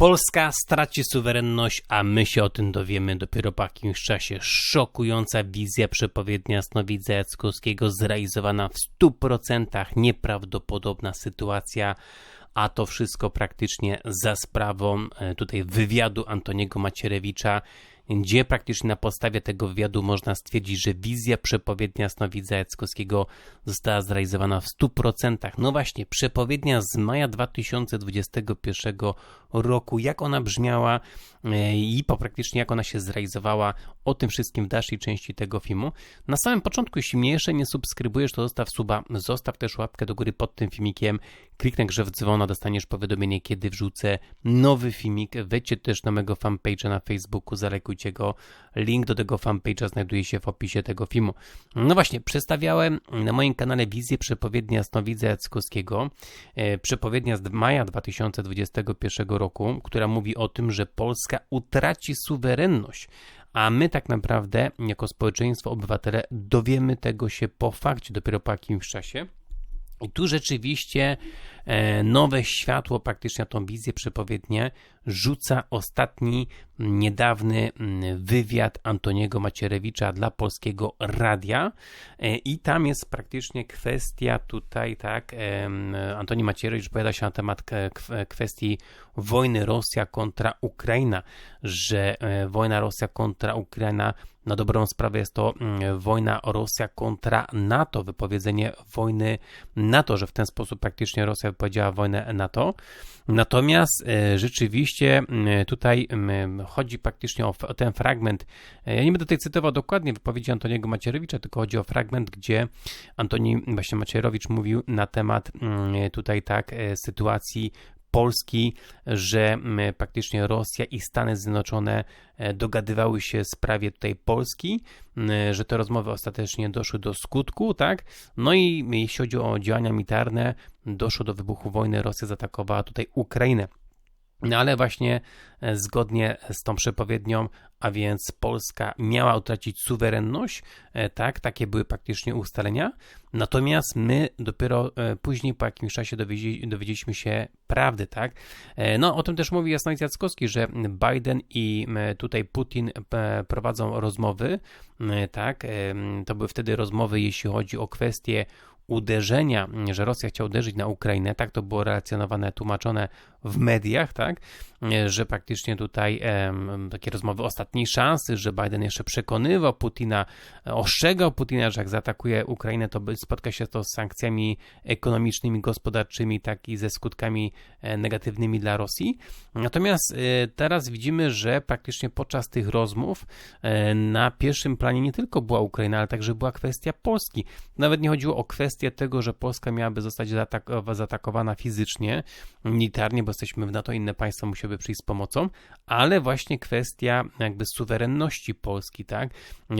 Polska straci suwerenność, a my się o tym dowiemy dopiero po jakimś czasie. Szokująca wizja przepowiednia Snowidza Jackowskiego zrealizowana w 100%. Nieprawdopodobna sytuacja, a to wszystko praktycznie za sprawą e, tutaj wywiadu Antoniego Macierewicza gdzie praktycznie na podstawie tego wywiadu można stwierdzić, że wizja przepowiednia Snowidza Jackowskiego została zrealizowana w 100%. No właśnie, przepowiednia z maja 2021 roku, jak ona brzmiała e, i po praktycznie jak ona się zrealizowała, o tym wszystkim w dalszej części tego filmu. Na samym początku, jeśli mnie jeszcze nie subskrybujesz, to zostaw suba, zostaw też łapkę do góry pod tym filmikiem, kliknę grze w dzwona, dostaniesz powiadomienie, kiedy wrzucę nowy filmik. Wejdźcie też na mojego fanpage'a na Facebooku, go. Link do tego fanpage'a znajduje się w opisie tego filmu. No właśnie, przedstawiałem na moim kanale wizję przepowiednia Snowidza Jackowskiego, e, przepowiednia z maja 2021 roku, która mówi o tym, że Polska utraci suwerenność a my tak naprawdę, jako społeczeństwo, obywatele, dowiemy tego się po fakcie, dopiero po jakimś czasie. I tu rzeczywiście nowe światło praktycznie tą wizję przepowiednie rzuca ostatni niedawny wywiad Antoniego Macierewicza dla Polskiego Radia. E, i tam jest praktycznie kwestia tutaj, tak, Antoni Macierewicz powiada się na temat kwestii wojny Rosja kontra Ukraina, że e, wojna Rosja kontra Ukraina na dobrą sprawę jest to wojna Rosja kontra NATO, wypowiedzenie wojny NATO, że w ten sposób praktycznie Rosja wypowiedziała wojnę NATO. Natomiast e, rzeczywiście tutaj chodzi praktycznie o, ten fragment. E, ja nie będę tutaj cytował dokładnie wypowiedzi Antoniego Macierewicza, tylko chodzi o fragment, gdzie Antoni właśnie Macierewicz mówił na temat tutaj tak e, sytuacji Polski, że praktycznie Rosja i Stany Zjednoczone dogadywały się w sprawie tutaj Polski, że te rozmowy ostatecznie doszły do skutku, tak? No i jeśli chodzi o działania militarne, doszło do wybuchu wojny, Rosja zaatakowała tutaj Ukrainę. No ale właśnie e, zgodnie z tą przepowiednią, a więc Polska miała utracić suwerenność, e, tak, takie były praktycznie ustalenia. Natomiast my dopiero e, później, po jakimś czasie dowiedzieliśmy się prawdy, tak. No o tym też mówi Jasnowic Jackowski, że Biden i tutaj Putin prowadzą rozmowy, tak. To były wtedy rozmowy, jeśli chodzi o kwestie uderzenia, że Rosja chciała uderzyć na Ukrainę, tak to było relacjonowane, tłumaczone w mediach, tak, że praktycznie tutaj e, takie rozmowy ostatniej szansy, że Biden jeszcze przekonywał Putina, ostrzegał Putina, że jak zaatakuje Ukrainę, to spotka się to z sankcjami ekonomicznymi, gospodarczymi, tak i ze skutkami e, negatywnymi dla Rosji. Natomiast e, teraz widzimy, że praktycznie podczas tych rozmów e, na pierwszym planie nie tylko była Ukraina, ale także była kwestia Polski. Nawet nie chodziło o kwestię tego, że Polska miałaby zostać zaatakowana fizycznie, militarnie, bo jesteśmy w NATO, inne państwa musiały przyjść z pomocą, ale właśnie kwestia jakby suwerenności Polski, tak?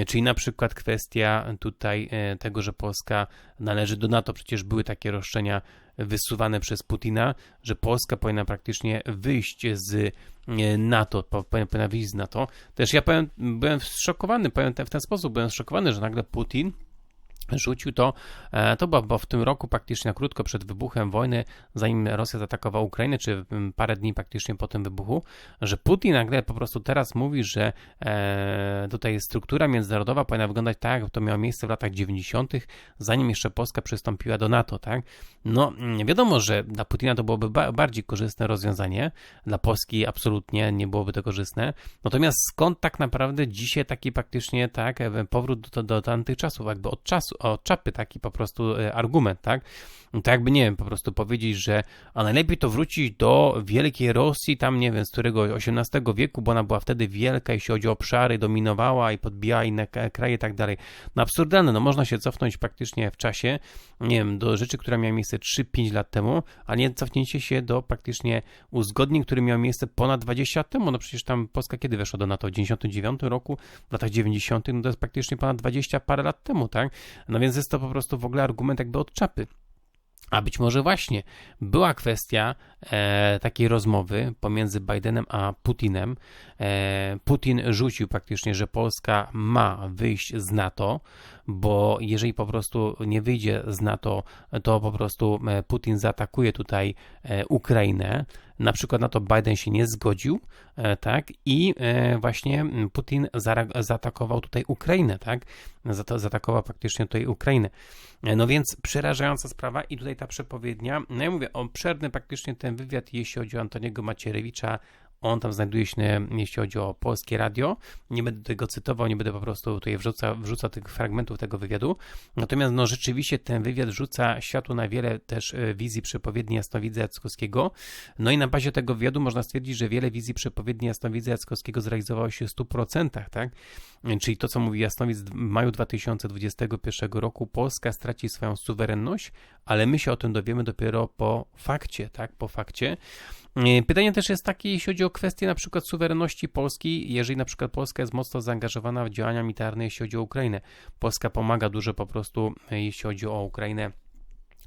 Czyli na przykład kwestia tutaj e, tego, że Polska należy do NATO. Przecież były takie roszczenia wysuwane przez Putina, że Polska powinna praktycznie wyjść z e, NATO, powinna wyjść z NATO. Też ja powiem, byłem zszokowany, powiem w ten sposób, byłem zszokowany, że nagle Putin rzucił to, e, to było, bo w tym roku praktycznie krótko przed wybuchem wojny, zanim Rosja zaatakowała Ukrainę, czy parę dni praktycznie po tym wybuchu, że Putin nagle po prostu teraz mówi, że e, tutaj struktura międzynarodowa powinna wyglądać tak, jak to miało miejsce w latach 90., zanim jeszcze Polska przystąpiła do NATO, tak? No, wiadomo, że dla Putina to byłoby ba bardziej korzystne rozwiązanie, dla Polski absolutnie nie byłoby to korzystne. Natomiast skąd tak naprawdę dzisiaj taki praktycznie, tak, powrót do, do, do tamtych czasów, jakby od czasu, o czapy taki po prostu e, argument, tak? Tak jakby, nie wiem, po prostu powiedzieć, że a najlepiej to wrócić do Wielkiej Rosji, tam nie wiem, z którego XVIII wieku, bo ona była wtedy wielka, jeśli chodzi o obszary, dominowała i podbijała inne kraje i tak dalej. No absurdalne, no można się cofnąć praktycznie w czasie, nie wiem, do rzeczy, która miała miejsce 3-5 lat temu, a nie cofnięcie się do praktycznie uzgodnień, które miały miejsce ponad 20 lat temu, no przecież tam Polska kiedy weszła do NATO? W 99 roku, w latach 90, no to jest praktycznie ponad 20 parę lat temu, tak? No więc jest to po prostu w ogóle argument jakby od czapy. A być może właśnie była kwestia e, takiej rozmowy pomiędzy Bidenem a Putinem. E, Putin rzucił praktycznie, że Polska ma wyjść z NATO, bo jeżeli po prostu nie wyjdzie z NATO, to po prostu e, Putin zaatakuje tutaj e, Ukrainę. Na przykład na to Biden się nie zgodził, e, tak, i właśnie Putin zaatakował tutaj Ukrainę, tak, zaatakował praktycznie tutaj Ukrainę. No więc przerażająca sprawa i tutaj ta przepowiednia, no ja mówię, obszerny praktycznie ten wywiad, jeśli chodzi o Antoniego Macierewicza, on tam znajduje się, jeśli chodzi o polskie radio. Nie będę tego cytował, nie będę po prostu tutaj wrzuca, wrzucał tych fragmentów tego wywiadu. Natomiast no rzeczywiście ten wywiad rzuca światło na wiele też e, wizji przepowiedni Jasnowidza Jackowskiego. No i na bazie tego wywiadu można stwierdzić, że wiele wizji przepowiedni Jasnowidza Jackowskiego zrealizowało się w 100%, tak? Czyli to, co mówi Jasnowic w maju 2021 roku, Polska straci swoją suwerenność, ale my się o tym dowiemy dopiero po fakcie, tak? Po fakcie. E, pytanie też jest takie, jeśli chodzi o kwestię na przykład suwerenności Polski, jeżeli na przykład Polska jest mocno zaangażowana w działania militarne, jeśli chodzi o Ukrainę. Polska pomaga dużo po prostu, e, jeśli chodzi o Ukrainę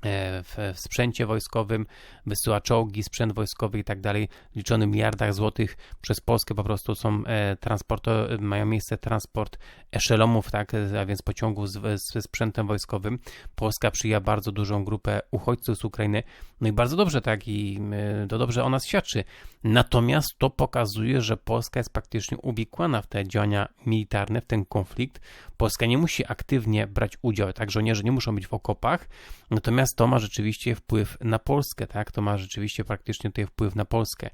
w, sprzęcie wojskowym, wysyła czołgi, sprzęt wojskowy i tak dalej, liczony miliardach złotych przez Polskę po prostu są e, transporto, mają miejsce transport eszelomów, tak, a więc pociągów ze sprzętem wojskowym. Polska przyjęła bardzo dużą grupę uchodźców z Ukrainy, no i bardzo dobrze, tak, i e, to dobrze o nas świadczy. Natomiast to pokazuje, że Polska jest praktycznie uwikłana w te działania militarne, w ten konflikt. Polska nie musi aktywnie brać udziału, tak, żołnierze nie muszą być w okopach, natomiast Natomiast to ma rzeczywiście wpływ na Polskę, tak? To ma rzeczywiście praktycznie tutaj wpływ na Polskę.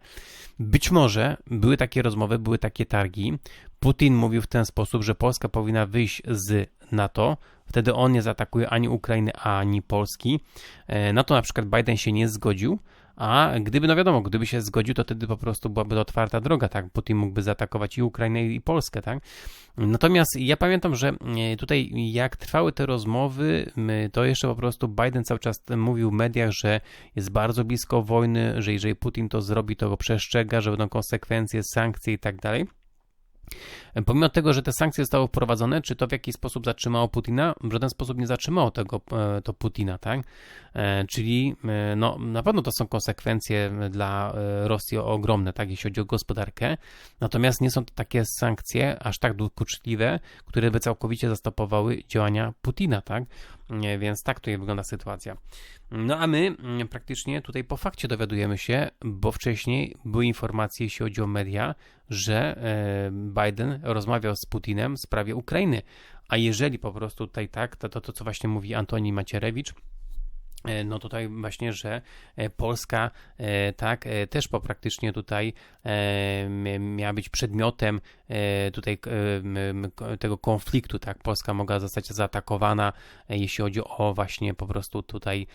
Być może były takie rozmowy, były takie targi. Putin mówił w ten sposób, że Polska powinna wyjść z NATO, wtedy on nie zaatakuje ani Ukrainy, ani Polski. E, na to na przykład Biden się nie zgodził, a gdyby, no wiadomo, gdyby się zgodził, to wtedy po prostu byłaby otwarta droga, tak? Putin mógłby zaatakować i Ukrainę, i Polskę, tak? Natomiast ja pamiętam, że e, tutaj jak trwały te rozmowy, to jeszcze po prostu Biden cały czas mówił w mediach, że jest bardzo blisko wojny, że jeżeli Putin to zrobi, to go przestrzega, że będą konsekwencje, sankcje i tak dalej. Pomimo tego, że te sankcje zostały wprowadzone, czy to w jakiś sposób zatrzymało Putina? W żaden sposób nie zatrzymało tego e, to Putina, tak? E, czyli e, no, na pewno to są konsekwencje dla Rosji ogromne, tak, jeśli chodzi o gospodarkę. Natomiast nie są to takie sankcje aż tak dokuczliwe, które by całkowicie zastopowały działania Putina, tak? Więc tak tutaj wygląda sytuacja. No a my mm, praktycznie tutaj po fakcie dowiadujemy się, bo wcześniej były informacje, jeśli chodzi o media, że Biden rozmawiał z Putinem w sprawie Ukrainy. A jeżeli po prostu tutaj tak, to to, to co właśnie mówi Antoni Macierewicz, E, no tutaj właśnie, że e, Polska e, tak też po praktycznie tutaj miała być przedmiotem tutaj tego konfliktu, tak Polska mogła zostać zaatakowana, jeśli chodzi o właśnie po prostu tutaj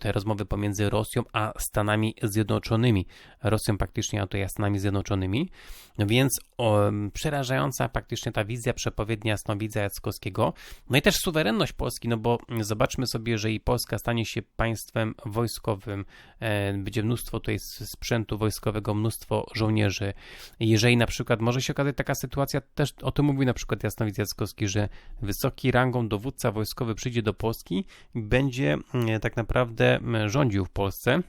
te rozmowy pomiędzy Rosją a Stanami Zjednoczonymi. Rosją praktycznie, a tutaj Stanami Zjednoczonymi. No więc o, przerażająca praktycznie ta wizja przepowiednia Jasnowidza Jackowskiego. No i też suwerenność Polski, no bo zobaczmy sobie, jeżeli Polska stanie się państwem wojskowym, e, będzie mnóstwo tutaj sprzętu wojskowego, mnóstwo żołnierzy. Jeżeli na przykład może się okazać taka sytuacja, też o tym mówił na przykład Jasnowic Jackowski, że wysoki rangą dowódca wojskowy przyjdzie do Polski będzie mm, tak naprawdę rządził w Polsce.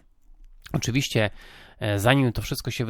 Oczywiście, e, zanim to wszystko się